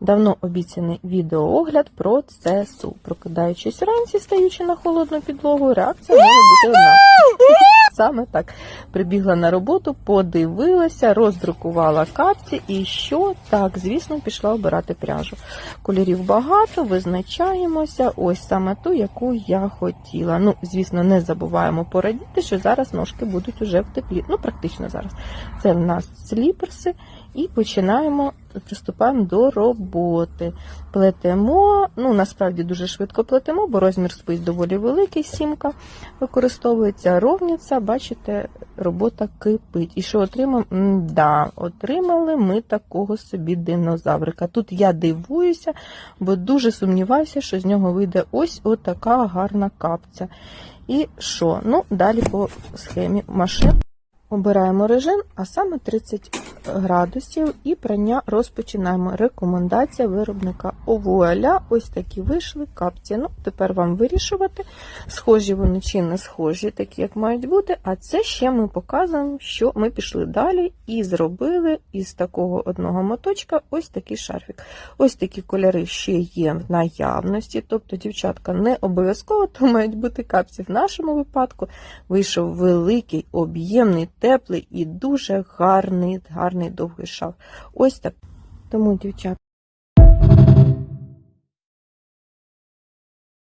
Давно обіцяний відеоогляд про ЦСУ. Прокидаючись вранці, стаючи на холодну підлогу, реакція може бути одна. Саме так. Прибігла на роботу, подивилася, роздрукувала капці і що? Так, звісно, пішла обирати пряжу. Кольорів багато, визначаємося. Ось саме ту, яку я хотіла. Ну, звісно, не забуваємо порадіти, що зараз ножки будуть уже в теплі. Ну, практично зараз. Це в нас сліперси. І починаємо, приступаємо до роботи. Плетемо, ну насправді дуже швидко плетемо, бо розмір спиць доволі великий, сімка використовується ровниця, бачите, робота кипить. І що отримаємо? Да, отримали ми такого собі динозаврика. Тут я дивуюся, бо дуже сумніваюся, що з нього вийде ось отака гарна капця. І що? Ну, далі по схемі машин. Обираємо режим, а саме 30 градусів, і прання розпочинаємо. Рекомендація виробника Овуаля. Ось такі вийшли капці. Ну, тепер вам вирішувати, схожі вони чи не схожі, такі як мають бути. А це ще ми показуємо, що ми пішли далі і зробили із такого одного моточка ось такий шарфік. Ось такі кольори ще є в наявності. Тобто, дівчатка, не обов'язково то мають бути капці. В нашому випадку вийшов великий, об'ємний, теплий і дуже гарний, гарний довгий шав. Ось так. Тому, дівчата.